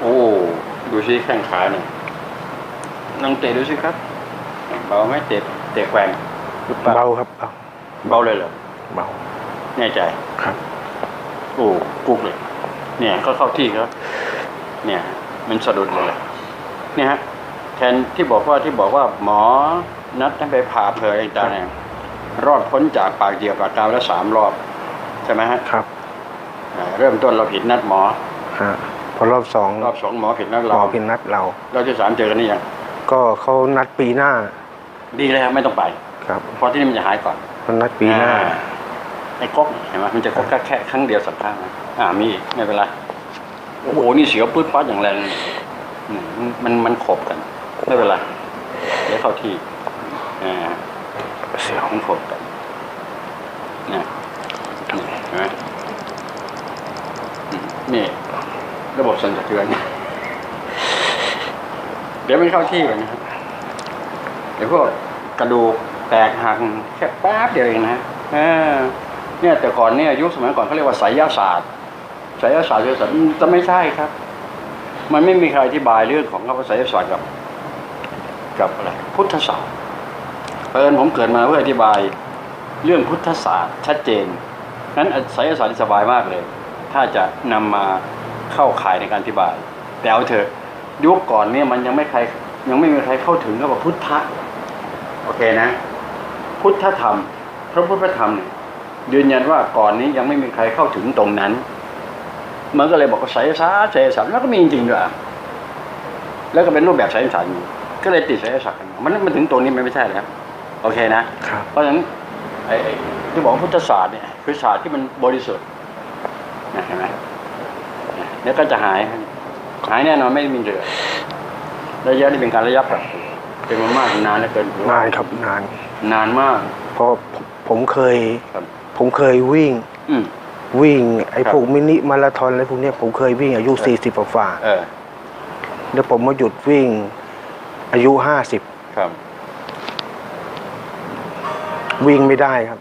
โอ้ ดูสิแข้งขาเนี่ยลองเตะดูสิครับ เบาไหมเตะเตะแกว่งหรือเปล่าเบาครับเบาเบาเลยเหรอเบาแน่ใจครับ โอ้กุกเลย เนี่ยก็เข้าที่ครับ เนี่ย มันสะดุดเลยเนี่ยฮะแทนที่บอกว่าที่บอกว่าหมอนัดให้ไปผ่าเพลอะไรต่างๆเนี่ยรอดพ้นจากปากเหยียบปากกาวแล้วสามรอบ ใช่ไหมฮะครับอ่า เริ่มต้นเราผิดนัดหมอฮะพอรอบสองรอบสองหมอผิดนัดหมเราอพินนัดเรารอบที่สามเจอกันนี่ยังก็เขานัดปีหน้า ดีเลยครับไม่ต้องไปครับเพราะที่นี่มันจะหายก่อนเขานัดปีหน้าอ่ไอ้ก๊อกเห็นไหมมันจะก๊อกแค่แค่ครั้งเดียวสัปดาห์นะอ่ามีอีกไม่เป็นไรโอ้โหนี่เสียวปื๊ดป๊ดอย่างแรงเลยอืมมันมันขบกัน ไม่เป็นไรเดี๋ยวเข้าที่อ่าเสียวมันขบกันเนี่ยนี่เห็นไหมอืม นี่ ระบบสั่นสะเทือนเดี๋ยวมันเข้าที่ก่อนนะครับเดี๋ยวพวกกระดูกแตกหักแค่แป๊บเดียวเองนะเนี่ยแต่ก่อนเนี่ยยุคสมัยก่อนเขาเรียกว่าไสยศาสตร์ไสยศาสตร์ไสยศาสตร์จะไม่ใช่ครับ มันไม่มีใครอธิบายเรื่องของคำว่าไสยศาสตร์กับ กับอะไรพุทธศาสตร์เอิญผมเกิดมาเพื่ออธิบายเรื่องพุทธศาสตร์ชัดเจนนั้นไสยศาสตร์สบายมากเลย ถ้าจะนำมาเข้าข่ายในการอธิบาย แต่เอาเถอะยุคก่อนเนี่ยมันยังไม่ใครยังไม่มีใครเข้าถึงกับว่าพุทธะโอเคนะ พุทธธรรม พระพุทธธรรมเนี่ยยืนยันว่าก่อนนี้ยังไม่มีใครเข้าถึงตรงนั้นมันก็เลยบอกว่าไสยศาสตร์ไสยศาสตร์แล้วก็มีจริงๆด้วยอะแล้วก็เป็นรูปแบบไสยศาสตร์อยู่ก็เลยติดไสยศาสตร์กันมามันมันถึงตรงนี้มันไม่ใช่แล้วโอเคนะครับเพราะฉะนั้นไอ้ไอ้ที่บอกว่าพุทธศาสตร์เนี่ยคือศาสตร์ที่มันบริสุทธิ์ นะเห็นไหมเนี่ยแล้วก็จะหาย หายแน่นอนไม่มีเหลือระยะนี่เป็นการระยะแบบเป็นมามากนานเหลือเกินนานครับนาน นานมากเพราะผมผมเคยครับผมเคยวิ่งอืมวิ่ง ไอ้ครับพวกมินิมาราธอนอะไรพวกเนี้ยผมเคยวิ่งอายุสี่สิบกว่าเออๆแล้วผมมาหยุดวิ่ง อายุห้าสิบครับวิ่งไม่ได้ครับ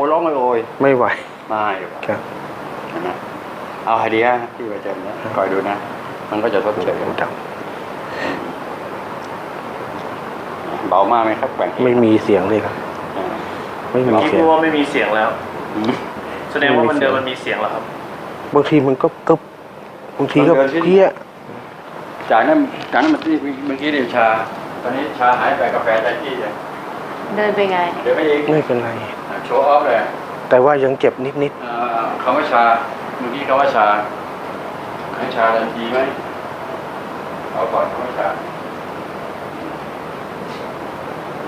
โอ้ร้องเลยโอยไม่ไหวไม่ดีกว่าครับเห็นไหมเอาไอเดียที่ประเจมนะคอยดูนะ มันก็จะทดเชยกันครับเบามากไหมครับแกว่งไม่มีเสียงเลยครับอ่าไม่มีเมื่อกี้เสียพูงดว่าไม่มีเสียงแล้วอืมแสดงว่ามันไม่มีเสียงเดิมมันมีเสียงแล้วครับ บางทีมันก็กึบบางทีก็เพี้ยจากนั้นจากนั้นเมื่อกี้เมื่อกี้เดียวชา ตอนนี้ชาหายไปกาแฟได้ที่เลยเดินไปไงเดี๋ยวไปอีกไม่เป็นไรโชว์ออฟเลยแต่ว่ายังเจ็บนิดอ่าคำว่าชาเมื่อกี้คำว่าชาให้ชาทันทีไหมเอาก่อนคำว่าชา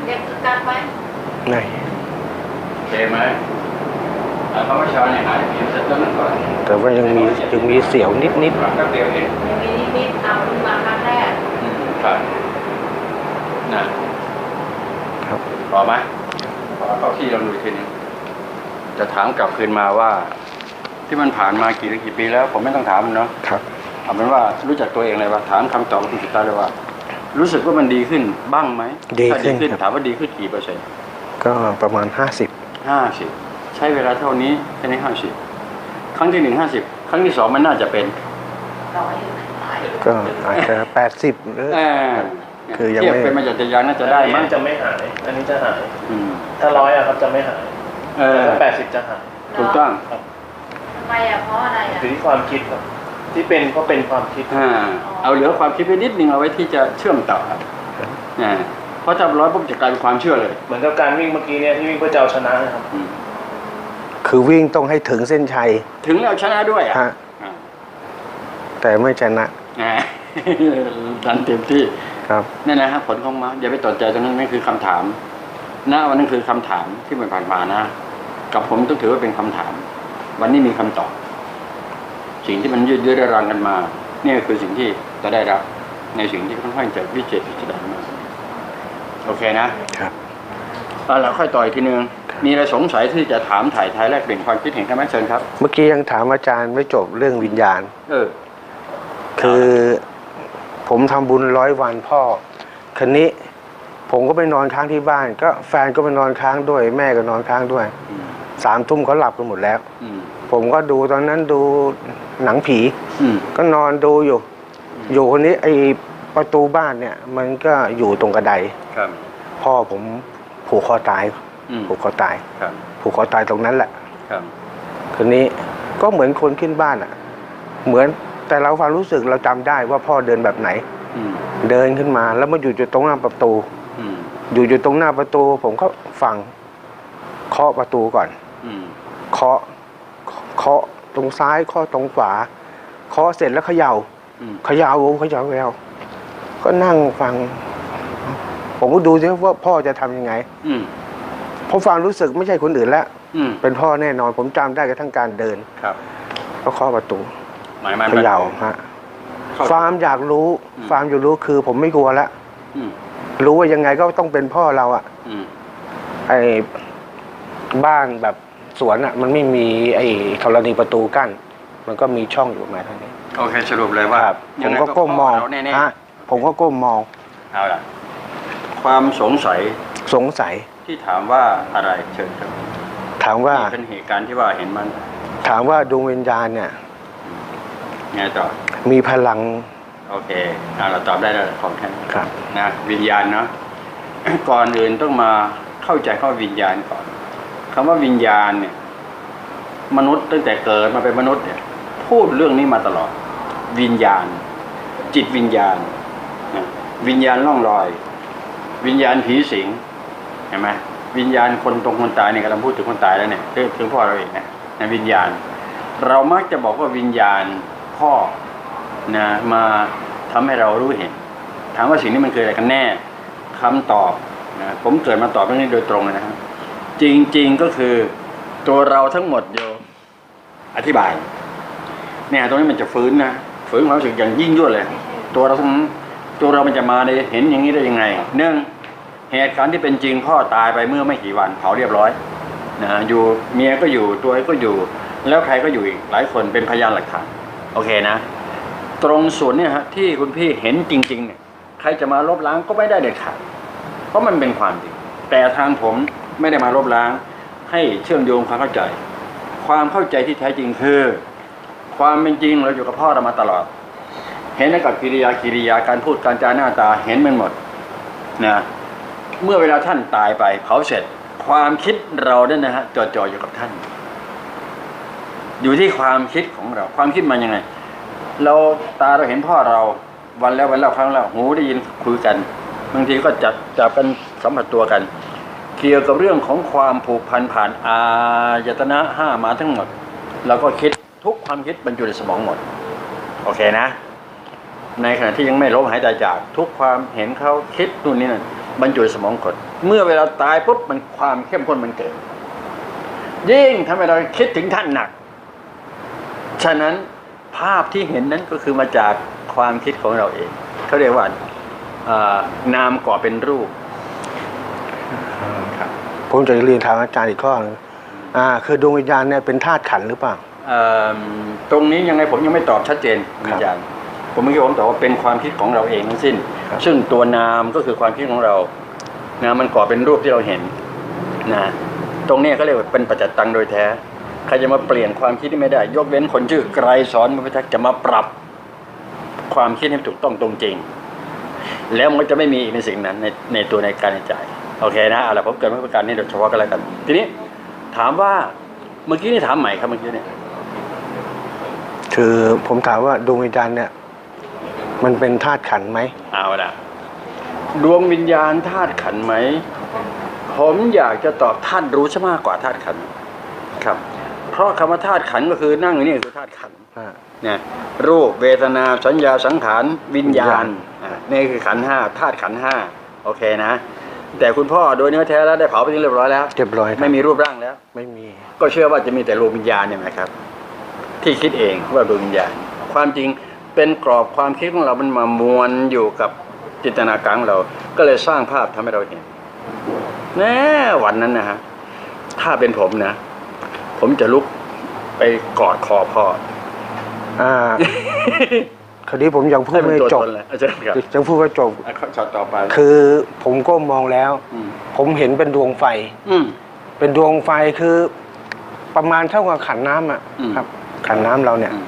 เรียกคึกคักไหมๆไหนโอเคไหมอ่าคำว่าชาเนี่ยหายเปลี่ยนเสร็จแล้วนั่นก่อนแต่ว่ายังมียังมีเสียวนิดแป๊บเดียวเอง ยังมีนิดๆเอาเพิ่งมาครั้งแรกอืมครับนะครับ พอไหมพอเข้าที่เราดูอีกทีหนึง จะถามกลับคืนมาว่า ที่มันผ่านมากี่กี่ปีแล้ว ผมไม่ต้องถามมันเนาะครับเอาเป็นว่ารู้จักตัวเองเลยว่าถามคำตอบคุณสุดท้ายเลยว่า รู้สึกว่ามันดีขึ้นบ้างไหมดีถ้าขึ้นดีขึ้นครับถามว่าดีขึ้นกี่เปอร์เซ็นต์ก็ประมาณห้าสิบห้าสิบใช้เวลาเท่านี้แค่นี้ห้าสิบครั้งที่หนึ่งห้าสิบครั้งที่สองมันน่าจะเป็นร้อยก็อาจจะแปดสิบหรือเอ่อคือยังเทียบไม่เป็นมาจากรยานน่าจะได้อันมั้นี้งจะไม่หาย อันนี้จะหายอืมถ้าร้อยอะครับจะไม่หาย เออถ้าแปดสิบจะหายถูกต้องทำไมอะเพราะอะไรอะอยู่ที่ความคิดครับ ที่เป็นก็เป็นความคิดอ่าเอาเหลือความคิดไปนิดนึงเอาไว้ที่จะเชื่อมต่อครับอ่าเพราะถ้าร้อยปุ๊บจะกลายเป็นความเชื่อเลย เหมือนกับการวิ่งเมื่อกี้เนี่ยที่วิ่งเพื่อจะเอาชนะนะครับอืมคือวิ่งต้องให้ถึงเส้นชัย ถึงแล้วชนะด้วยอะฮะอ่าแต่ไม่ชนะอ่าดันเต็มที่ครับนี่นนะครับผลของมาอย่าไปตกใจตรงนั้นนั่นคือคำถามหน้าวันนั้นคือคำถามที่มันผ่านมานะ กับผมต้องถือว่าเป็นคำถาม วันนี้มีคำตอบ สิ่งที่มันยืดเยื้อเรื้อรังกันมานี่คือสิ่งที่จะได้รับ ในสิ่งที่ค่อนข้างจะวิจิตรพิสดารมากโอเคนะครับเอาละค่อยต่อยทีนึงมีอะไรสงสัยที่จะถามถ่ายทายแลกเปลี่ยนความคิดเห็นกันไหมเชิญครับ เมื่อกี้ยังถามอาจารย์ไม่จบเรื่องวิญญาณ เออ คือผมทำบุญร้อยวันพ่อคันนี้ผมก็ไปนอนค้างที่บ้าน ก็แฟนก็ไปนอนค้างด้วย แม่ก็นอนค้างด้วยอืม สามทุ่มเขาหลับกันหมดแล้ว อืม ผมก็ดูตอนนั้นดูหนังผี อืม ก็นอนดูอยู่ อยู่คนนี้ไอประตูบ้านเนี่ย มันก็อยู่ตรงกระได ครับ พ่อผมผูกคอตาย อืมผูกคอตาย ครับ ผูกคอตายตรงนั้นแหละ ครับ คนนี้ก็เหมือนคนขึ้นบ้านอะ เหมือนแต่เราความรู้สึกเราจำได้ว่าพ่อเดินแบบไหน อืม เดินขึ้นมาแล้วมาอยู่อยู่ตรงหน้าประตู อืม อยู่อยู่ตรงหน้าประตู ผมก็ฟังเคาะประตูก่อนอืม เคาะเคาะตรงซ้ายเคาะตรงขวาเคาะเสร็จแล้วเขย่าอืมเขย่าเขย่าเขย่าก็นั่งฟัง ผมก็ดูซิว่าพ่อจะทำยังไง อืมเพราะฟังรู้สึกไม่ใช่คนอื่นแล้วอืมเป็นพ่อแน่นอน ผมจำได้กระทั่งการเดินครับก็เคาะประตูหมายมันเขย่าฮะเข้าฟาร์มอยากรู้อืมฟาร์มอยากรู้คือ ผมไม่กลัวแล้วอืมรู้ว่ายังไงก็ต้องเป็นพ่อเราอะอืมไอ้บ้านแบบ สวนอะมันไม่มีไอ้ธรณีประตูกั้น มันก็มีช่องอยู่มาเท่านี้โอเคสรุปเลยว่าครับผยัมงไงก็ก้มมองพ่เราแน่ฮะผมก็ก้มมองๆเอาล่ะ ความสงสัยสงสัย ที่ถามว่าอะไรเชิญครับถามว่านี่เป็นเหตุการณ์ที่ว่าเห็นมันถามว่าดวงวิญญาณเนี่ย ไงต่อ มีพลังโอเคเอาเราตอบได้แล้วของแค่นี้ครับ นะวิญญาณเนาะ ก่อนอื่นต้องมาเข้าใจข้อวิญญาณก่อน คำว่าวิญญาณเนี่ย มนุษย์ตั้งแต่เกิดมาเป็นมนุษย์เนี่ย พูดเรื่องนี้มาตลอด วิญญาณ จิตวิญญาณวิญญาณล่องลอย วิญญาณผีสิงเห็นไหมวิญญาณคนตรงคนตายเนี่ยกำลังพูดถึงคนตายแล้วเนี่ยเรื่องถึงพ่อเราเองนะนะวิญญาณ เรามักจะบอกว่าวิญญาณพ่อนะมาทำให้เรารู้เห็น ถามว่าสิ่งนี้มันคืออะไรกันแน่คำตอบนะผมเกิดมาตอบเรื่องนี้โดยตรงเลยนะครับ จริงๆก็คือตัวเราทั้งหมดโยอธิบาย เนี่ยตรงนี้มันจะฟื้นนะฟื้นความรู้สึกอย่างยิ่งยวดเลย ตัวเราทั้งตัวเรามันจะมาได้เห็นอย่างนี้ได้ยังไงเนื่องเหตุการณ์ที่เป็นจริงพ่อตายไปเมื่อไม่กี่วันเผาเรียบร้อยนะอยู่เมียก็อยู่ตัวก็อยู่ แล้วใครก็อยู่อีกหลายคนเป็นพยานหลักฐานโอเคนะ ตรงส่วนเนี่ยฮะที่คุณพี่เห็นจริง ๆ เนี่ย ใครจะมาลบล้างก็ไม่ได้เด็ดขาดเพราะมันเป็นความจริงแต่ทางผม ไม่ได้มาลบล้าง ให้เชื่อมโยงความเข้าใจ ความเข้าใจที่แท้จริงคือ ความเป็นจริงเราอยู่กับพ่อเรามาตลอด เห็นในกับกิริยากิริยาการพูดการจาหน้าตาเห็นมันหมดนะเมื่อเวลาท่านตายไปเผาเสร็จ ความคิดเราเนี่ยนะฮะจดจ่ออยู่กับท่าน อยู่ที่ความคิดของเรา ความคิดมันยังไง เราตาเราเห็นพ่อเราวันแล้ววันแล้วครั้งแล้วหูได้ยินคุยกันบางทีก็จับจับกันสัมผัสตัวกัน เกี่ยวกับเรื่องของความผูกพันผ่านอายตนะห้ามาทั้งหมดเราก็คิดทุกความคิดบรรจุในสมองหมด โอเคนะ ในขณะที่ยังไม่ล้มหายใจจากทุกความเห็นเขาคิดนู่นนี่นั่นบรรจุในสมองกดเมื่อเวลาตายปุ๊บมันความเข้มข้นมันเกิด ยิ่งทำให้เราคิดถึงท่านหนัก ฉะนั้นภาพที่เห็นนั้นก็คือมาจากความคิดของเราเองเขาเรียกว่านามก่อเป็นรูป ผมจะเรียนถามอาจารย์อีกข้อหนึงอ่าคือดวงวิญญาณเนี่ยเป็นธาตุขันธ์หรือเปล่า เอิ่มตรงนี้ยังไงผมยังไม่ตอบชัดเจนครับอาจารย์ผมเมื่อกี้ผมตอบว่าเป็นความคิดของเราเองทั้งสิ้น ครับ ซึ่งตัวนามก็คือความคิดของเรานะมันก่อเป็นรูปที่เราเห็นนะตรงเนี้ยเขาเรียกว่าเป็นปัจจตังโดยแท้ใครจะมาเปลี่ยนความคิดที่ไม่ได้ ยกเว้นคนชื่อไกรสอนมุพิทักษ์จะมาปรับความคิดให้ถูกต้องตรงจริง แล้วมันก็จะไม่มีอีกในสิ่งนั้นในในตัวในการในใจ โอเคนะเอาละผมเกิดมาเพื่อการนี้โดยเฉพาะกันแล้วกัน ทีนี้ถามว่าเมื่อกี้นี่ถามใหม่ครับเมื่อกี้เนี่ยคือผมถามว่าดวงวิญญาณเนี่ย มันเป็นธาตุขันธ์ไหมเอาละดวงวิญญาณธาตุขันธ์ไหมผมอยากจะตอบธาตุรู้ซะมากกว่าธาตุขันธ์ครับ เพราะคำว่าธาตุขันธ์ก็คือนั่งอยู่นี่คือธาตุขันธ์อ่าเนี่ยรูปเวทนาสัญญาสังขารวิญญาณวิญญาณอ่านี่คือขันธ์ห้าธาตุขันธ์ห้าโอเคนะ แต่คุณพ่อโดยเนื้อแท้แล้วได้เผาไปที่เรียบร้อยแล้ว เรียบร้อยครับไม่มีรูปร่างแล้ว ไม่มี ก็เชื่อว่าจะมีแต่ดวงวิญญาณเนี่ยนะครับ ที่คิดเองว่าดวงวิญญาณ ความจริงเป็นกรอบความคิดของเรามันมามวนอยู่กับจินตนาการของเรา ก็เลยสร้างภาพทำให้เราเห็นแน่วันนั้นนะฮะถ้าเป็นผมนะ ผมจะลุกไปกอดคอพ่ออ่า คราวนี้ผมยังพูให้ดมันไม่ตัวจบตนเลยอาจารย์ครับยังพูดไม่จบอะข้อช็อตต่อไป คือผมก็มองแล้วมผมเห็นเป็นดวงไฟอืมเป็นดวงไฟคือประมาณเท่ากับขันน้ำอะอืมครับ ขันน้ำเราเนี่ยอืม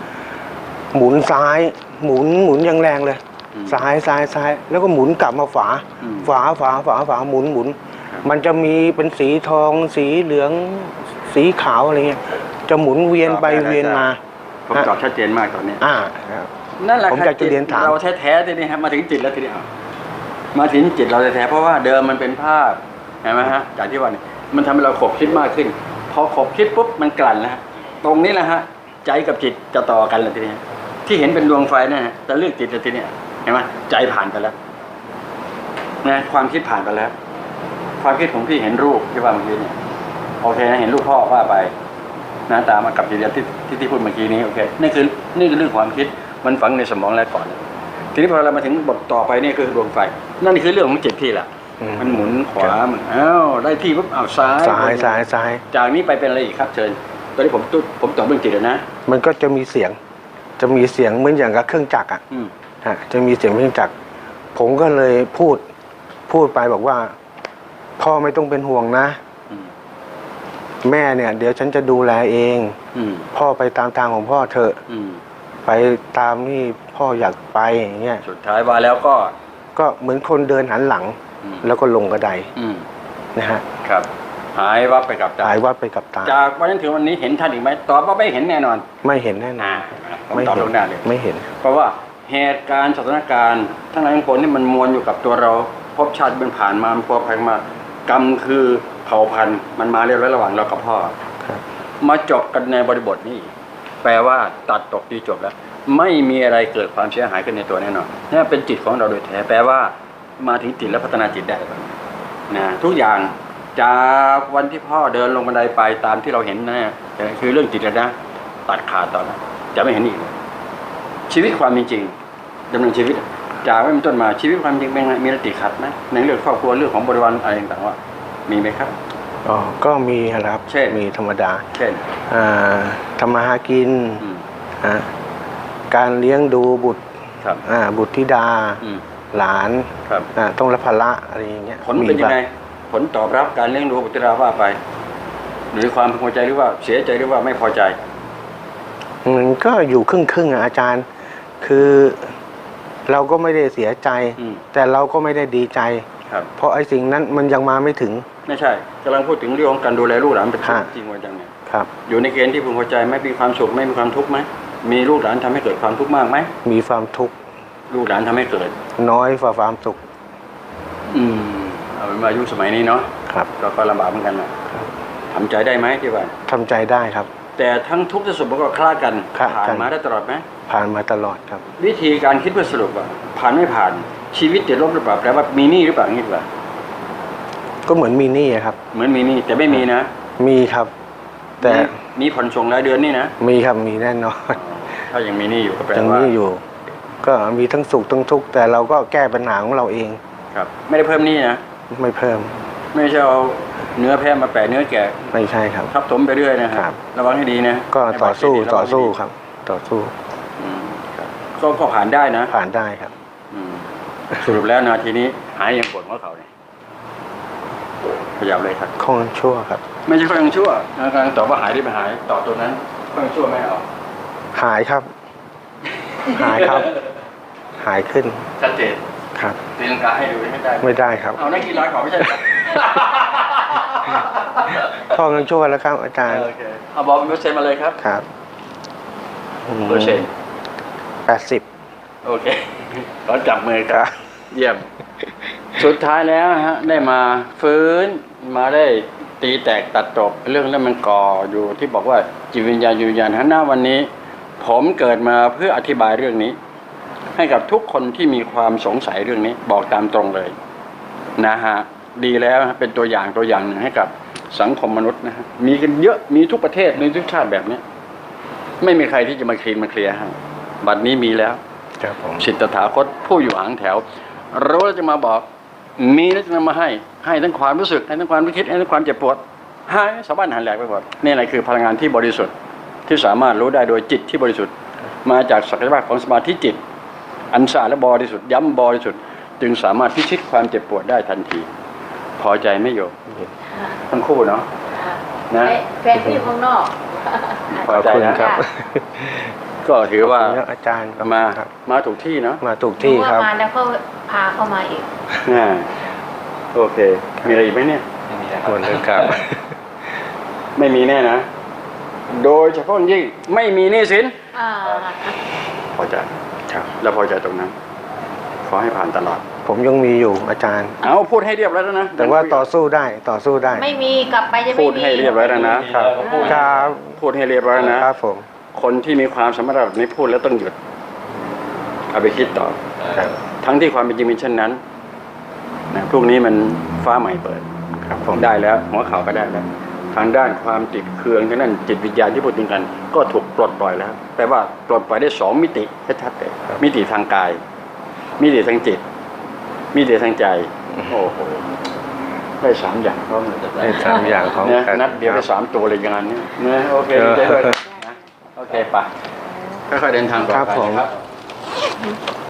หมุนซ้าย หมุนหมุนอย่างแรงเลยอืมซ้ายซ้ายซ้าย แล้วก็หมุนกลับมาฝาอืมฝาฝาฝาฝาหมุนหมุนครับมันจะมีเป็นสีทอง สีเหลือง สีขาวอะไรเงี้ย จะหมุนเวียนไปเวียนมาผมตอบชัดเจนมากตอนนี้ อ่าครับ นั่นแหละผมครับอยากจะเรียนถาม เราแท้ๆทีนี้ครับมาถึงจิตแล้วทีนี้เอามาถึงจิตเราแท้ๆเพราะว่าเดิมมันเป็นภาพเห็นไหมฮะจากที่ว่าเนี่ยมันทำให้เราขบคิดมากขึ้น พอขบคิดปุ๊บมันกลั่นแล้วฮะตรงนี้แหละฮะใจกับจิตจะต่อกันเลยทีนี้ที่เห็นเป็นดวงไฟเนี่ยฮะจะเลือกจิตเลยทีนี้เห็นไหมใจผ่านไปแล้วนะความคิดผ่านไปแล้ว ความคิดของพี่เห็นรูปที่ว่าเมื่อกี้เนี่ยโอเคนะเห็นรูปพ่อว่าไปหน้าตามากับจิตที่ที่ที่พูดเมื่อกี้นี้โอเคนี่คือนี่คือเรื่องความคิด มันฝังในสมองแล้วก่อน ทีนี้พอเรามาถึงบทต่อไปนี่คือดวงไฟ นั่นคือเรื่องของจิตพี่แหละอืมมันหมุนขวามันอ้าวได้ที่ปุ๊บอ้าวซ้ายซ้ายซ้ายซ้ายจากนี้ไปเป็นอะไรอีกครับเชิญตอนนี้ผมตุ๊ดผมตอบเรื่องจิตแล้วนะ มันก็จะมีเสียง จะมีเสียงเหมือนอย่างกับเครื่องจักรอะอืมฮะจะมีเสียงเครื่องจักร ผมก็เลยพูด พูดไปบอกว่า พ่อไม่ต้องเป็นห่วงนะอืมแม่เนี่ย เดี๋ยวฉันจะดูแลเองอืมพ่อไปตามทางของพ่อเถอะอืม ไปตามที่พ่ออยากไปอย่างเงี้ยสุดท้ายว่าแล้วก็ ก็เหมือนคนเดินหันหลัง อืม แล้วก็ลงกระไดอืมนะฮะครับ หายวับไปกับตาหายวับไปกับตา จากวันนั้นถึงวันนี้เห็นท่านอีกไหมตอบว่าไม่เห็นแน่นอนไม่เห็นแน่นออ่านผมไม่ตอบเห็ลงหน้าเลย ไม่เห็น เพราะว่าเหตุการณ์สถานการณ์ทั้งหลายทั้งปวงนี่มันมวลอยู่กับตัวเรา พบชาติเป็นผ่านมามันพัวพันมากรรมคือเผ่าพันธุ์มันมาเรียบร้อยระหว่างเรากับพ่อครับ มาจบกันในบริบทนี้ แปลว่าตัดตกดีจบแล้ว ไม่มีอะไรเกิดความเสียหายขึ้นในตัวแน่นอนนี่เป็นจิตของเราโดยแท้แปลว่า มาถึงจิตแล้วพัฒนาจิตได้นะทุกอย่างจากวันที่พ่อเดินลงบันไดไปตามที่เราเห็นนะคือเรื่องจิตแล้วนะตัดขาดตอนนั้นจะไม่เห็นอีกเลยชีวิตความเป็นจริงดำเนินชีวิต จากไม่เป็นต้นมาชีวิตความจริงเป็นไงมีอะไรติดขัดไหมในเรื่องครอบครัวเรื่องของบริวารอะไรต่างๆว่า มีไหมครับอ๋อก็มีนะครับ เช่นมีธรรมดา เช่นอ่า ทำมาหากินอืมฮะการเลี้ยงดูบุตรครับอ่าบุตรธิดา อืมหลานครับ อ่าต้องรับภาระอะไรอย่างเงี้ยผลเป็นยังไงมีบ้าผลตอบรับการเลี้ยงดูบุตรดาว่าไป หรือความพึงพอใจหรือว่าเสียใจหรือว่าไม่พอใจ มันก็อยู่ครึ่งครึ่งๆอะอาจารย์ คือเราก็ไม่ได้เสียใจ อืมแต่เราก็ไม่ได้ดีใจ ครับ เพราะไอ้สิ่งนั้นมันยังมาไม่ถึง ไม่ใช่กำลังพูดถึงเรื่องของการดูแลลูกหลานเป็นฮะ จริงว่าจังเนี่ย ครับอยู่ในเกณฑ์ที่พึงพอใจไหม่มีความสุขไม่มีความทุกข์ไหมมีลูกหลานทำให้เกิดความทุกข์มากไหมมีความทุกข์ลูกหลานทำให้เกิด น้อยกว่าความสุข อืมเอาเป็นว่าอายุสมัยนี้เนาะครับก็ก็ลำบากเหมือนกันนะทำใจได้ไหมที่ว่าทำใจได้ครับ แต่ทั้งทุกข์และสุขมันก็คลาดกันคลาดผ่านกันมาได้ตลอดไหมผ่านมาตลอดครับ วิธีการคิดเพื่อสรุปว่าผ่านไม่ผ่านชีวิตติดลบหรือเปล่าแปลว่ามีหนี้หรือเปล่าอย่างนี้ดีกว่าก็เหมือนมีหนี้อะครับ เหมือนมีหนี้แต่ไม่มีนะ มีครับ แต่มีมีผ่อนส่งรายเดือนนี่นะ มีครับมีแน่นอน ถ้ายังมีหนี้อยู่ก็แปลยังว่ามีอยู่ ก็มีทั้งสุขทั้งทุกข์แต่เราก็แก้ปัญหาของเราเอง ครับ ไม่ได้เพิ่มหนี้นะ ไม่เพิ่ม ไม่ใช่เอาเนื้อแพะมาแปะเนื้อแกะ ไม่ใช่ครับทับถมไปเรื่อยนะคครัรับบระวังให้ดีนะ ก็ให้ต่อบัตรเครสู้ดิตระต่วัองให้สู้ดีครับ ต่อสู้อืมครับก็ก็ผ่านได้นะ ผ่านได้ครับอืมสรุปแล้วนาทีนี้หายยังปวดหัวเข่าเนี่ย ขยับเลยครับข้องชั่วครับ ไม่ใช่เขายังชั่วนะกำลังตอบว่าหายหรือไม่หายตอบตัวนั้นเขายังชั่วไม่เอาหายครับ หายครับ หายขึ้นชัดเจนครับตีลังกาให้ดูไม่ได้ไม่ได้ครับ เอานักกีฬาเขาไม่ใช่เหรอข้องชั่วแล้วครับอาจารย์โอเคเอาบอกเป็นเปอร์เซ็นต์มาเลยครับครับเปอร์เซ็นต์แปดสิบโอเคเราจับมือคกัรันบเยี่ยม สุดท้ายแล้วฮะได้มาฟื้นมาได้ตีแตกตัดจบเรื่องนั้นมันก่ออยู่ที่บอกว่าจิตวิญญาณจิตวิญญาณฮะหน้าวันนี้ ผมเกิดมาเพื่ออธิบายเรื่องนี้ ให้กับทุกคนที่มีความสงสัยเรื่องนี้ บอกตามตรงเลย นะฮะดีแล้วฮะเป็นตัวอย่างตัวอย่างหนึ่งให้กับสังคมมนุษย์นะฮะมีกันเยอะมีทุกประเทศมีทุกชาติแบบเนี้ยไม่มีใครที่จะมาคลีนมาเคลียร์ให้บัดนี้มีแล้วครับผมสิทธถาคตผู้อยู่หางแถวรู้แล้วจะมาบอก มีแล้วจะนำมาให้ให้ทั้งความรู้สึกให้ทั้งความคิดให้ทั้งความเจ็บปวดให้สาวบ้านหันแหลกไปหมดนี่อะไรคือพลังงานที่บริสุทธิ์ที่สามารถรู้ได้โดยจิตที่บริสุทธิ์ มาจากศักยภาพของสมาธิจิต อันสะอาดและบริสุทธิ์ย้ำบริสุทธิ์จึงสามารถพิชิตความเจ็บปวดได้ทันที พอใจไหม่โยมทั้งคู่เนาะนะแฟนที่อยู่ข้างนอก พอใจขอบคุณนะครับค่ะ ก็ถือว่าขอบคุณครับอาจารย์ครับมาครับ มาถูกที่เนาะมาถูกที่ครับ รู้ว่ามาแล้วก็พาเข้ามาอีก อ่าโอเค มีอะไรอีกไหมเนี่ยหมดเลยครับ ไม่มีแน่นะ โดยเฉพาะยิ่งไม่มีหนี้สินอ่า พอใจครับแล้วพอใจตรงนั้น ขอให้ผ่านตลอด ผมยังมีอยู่อาจารย์ เอาพูดให้เรียบร้อยแล้วนะแต่ว่าต่อสู้ได้ต่อสู้ได้ไม่มีกลับไปจะไม่มี พูดให้เรียบร้อยแล้วนะ ครับ พูด ครับ พูดให้เรียบร้อยแล้วนะครับผม คนที่มีความสามารถแบบนี้พูดแล้วต้องหยุด เอาไปคิดต่อครับ ทั้งที่ความเป็นจริงเป็นเช่นนั้นนะพรุ่งนี้มันฟ้าใหม่เปิด ครับผมได้แล้ว หัวข่าวก็ได้แล้วทางด้านความติดเคืองทางด้านจิตวิญญาณที่พูดถึงกัน ก็ถูกปลดปล่อยแล้วแปลว่าปลดปล่อยได้สองมิติชัดๆเลยมิติทางกาย มิติทางจิต มิติทางใจโอ้โหได้สามอย่างพร้อมเลยได้สามอย่างของเนี่ยกันนัดเดียวได้สามตัวเลยงานเนี้เนี่ยโอเคดีใจด้วยนะ โอเคไปค่อยๆเดินทางต่อครับไปผมนะครับ